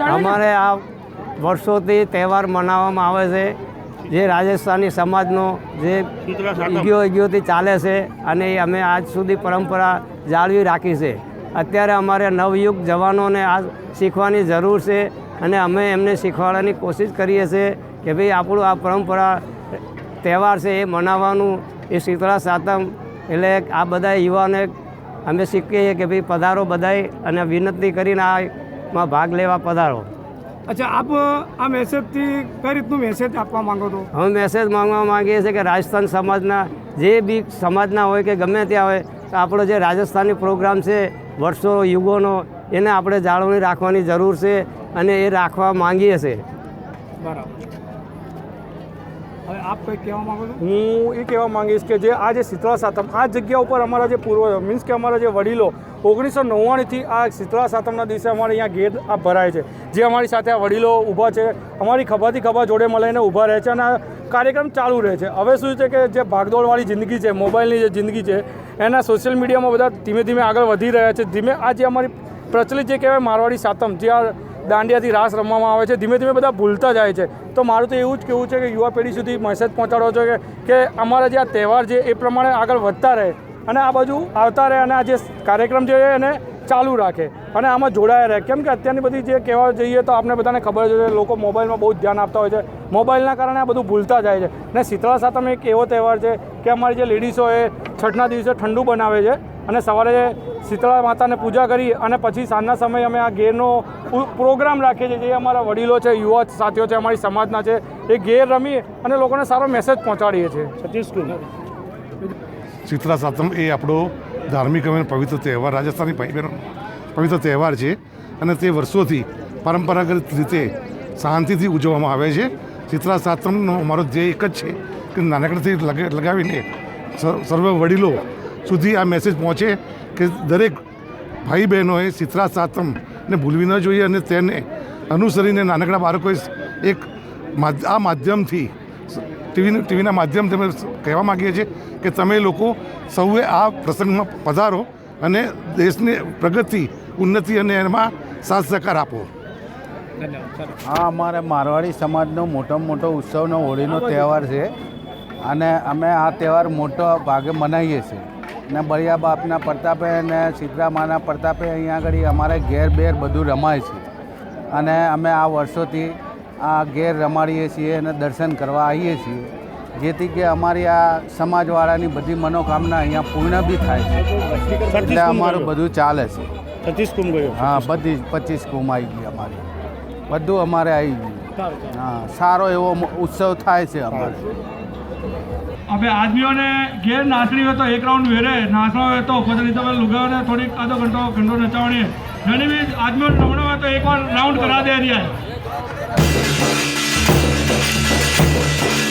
અમારે આ વર્ષોથી તહેવાર મનાવવામાં આવે છે જે રાજસ્થાની સમાજનો જે ઈગ્યો ઈગ્યોથી ચાલે છે અને એ અમે આજ સુધી પરંપરા જાળવી રાખી છે. અત્યારે અમારે નવયુગ જવાનોને આ શીખવાની જરૂર છે અને અમે એમને શીખવાડવાની કોશિશ કરીએ છીએ કે ભાઈ આપણું આ પરંપરા તહેવાર છે એ મનાવવાનું એ શીતળા સાતમ એટલે આ બધા યુવાને અમે શીખીએ કે ભાઈ પધારો બધાય અને વિનંતી કરીને આમાં ભાગ લેવા પધારો. અચ્છા આપ આ મેસેજથી કઈ રીતનું મેસેજ આપવા માંગો છો? અમે મેસેજ માંગવા માંગીએ છીએ કે રાજસ્થાન સમાજના જે બી સમાજના હોય કે ગમે ત્યાં હોય તો આપણો જે રાજસ્થાની પ્રોગ્રામ છે વર્ષો યુગોનો એને આપણે જાળવણી રાખવાની જરૂર છે અને એ રાખવા માંગીએ છીએ. બરાબર. હવે આપ કંઈક કહેવા માંગો છો? હું એ કહેવા માંગીશ કે જે આ જે શીતળા સાતમ આ જગ્યા ઉપર અમારા જે પૂર્વજો મીન્સ કે અમારા જે વડીલો ઓગણીસો નવ્વાણુંથી આ શીતળા સાતમના દિવસે અમારે અહીંયા ગેટ આ ભરાય છે. જે અમારી સાથે આ વડીલો ઊભા છે, અમારી ખભાથી ખભા જોડે મળીને ઊભા રહે છે અને આ કાર્યક્રમ ચાલુ રહે છે. હવે શું છે કે જે ભાગદોડવાળી જિંદગી છે, મોબાઈલની જે જિંદગી છે, એના સોશિયલ મીડિયામાં બધા ધીમે ધીમે આગળ વધી રહ્યા છે. ધીમે આ જે અમારી પ્રચલિત જે કહેવાય મારવાડી સાતમ, જે આ દાંડિયાથી રાસ રમવામાં આવે છે, ધીમે ધીમે બધા ભૂલતા જાય છે. તો મારું તો એવું જ કહેવું છે કે યુવા પેઢી સુધી મેસેજ પહોંચાડવો છે કે અમારા જે આ તહેવાર છે, એ પ્રમાણે આગળ વધતા રહે. અને આ બાજુ આવતા રહે અને આ જે કાર્યક્રમ જે એને ચાલુ રાખે. અને આમાં જોડાયા રહે. કેમ કે અત્યારની બધી જે કહેવા જઈએ તો આપણે બધાને ખબર છે લોકો મોબાઈલમાં બહુ જ ધ્યાન આપતા હોય છે. મોબાઈલના કારણે આ બધું ભૂલતા જાય છે. ને શીતળા સાતમ એક એવો તહેવાર છે કે અમારી જે લેડીઝો એ છઠના દિવસે ઠંડુ બનાવે છે અને સવારે શીતળા માતાને પૂજા કરી અને પછી સાંજના સમયે અમે આ ગેરનો પ્રોગ્રામ રાખીએ છીએ. જે અમારા વડીલો છે, યુવા સાથીઓ છે, અમારી સમાજના છે, એ ગેર રમી અને લોકોને સારો મેસેજ પહોંચાડીએ છીએ. સતીશ શીતળા સાતમ એ આપણો ધાર્મિક અને પવિત્ર તહેવાર રાજસ્થાની પવિત્ર તહેવાર છે. અને તે વર્ષોથી પરંપરાગત રીતે શાંતિથી ઉજવવામાં આવે છે. શીતળા સાતમનો અમારો ધ્યેય એક જ છે કે નાનકડાથી લગ- લગાવીને સર્વ વડીલો સુધી આ મેસેજ પહોંચે કે દરેક ભાઈ બહેનોએ શીતળા સાતમને ભૂલવી ન જોઈએ અને તેને અનુસરીને નાનકડા બાળકોએ એક આ માધ્યમથી ટીવી ટીવીના માધ્યમથી અમે કહેવા માગીએ છીએ કે તમે લોકો સૌએ આ પ્રસંગમાં પધારો અને દેશની પ્રગતિ, ઉન્નતિ અને એમાં સાથ સહકાર આપો. આ અમારે મારવાડી સમાજનો મોટામાં મોટો ઉત્સવનો હોળીનો તહેવાર છે અને અમે આ તહેવાર મોટો ભાગે મનાવીએ છીએ. અને બળિયા બાપના પ્રતાપે અને સીતરામાના પ્રતાપે અહીંયા આગળ અમારે ઘેર બેર બધું રમાય છે. અને અમે આ વર્ષોથી આ ઘેર રમાડીએ છીએ અને દર્શન કરવા આવીએ છીએ. જેથી કે અમારી આ સમાજવાળાની બધી મનોકામના અહીંયા પૂર્ણ બી થાય છે. એટલે અમારું બધું ચાલે છે. પચીસ કુંભ ગયો હા બધી જ પચીસ કુંભ આવી ગઈ અમારી. બધું અમારે આવી ગયું. હા સારો એવો ઉત્સવ થાય છે અમારે. હવે આદમીઓને ઘેર નાચણી હોય તો એક રાઉન્ડ વેરે નાચવા હોય તો પછી તમે લુગાઓને થોડીક આધો ઘંટો ઘંટો નચાવણી ઘણી બી આદમીઓને રમણો હોય તો એક વાર રાઉન્ડ કરા દે રહ્યા Thank you.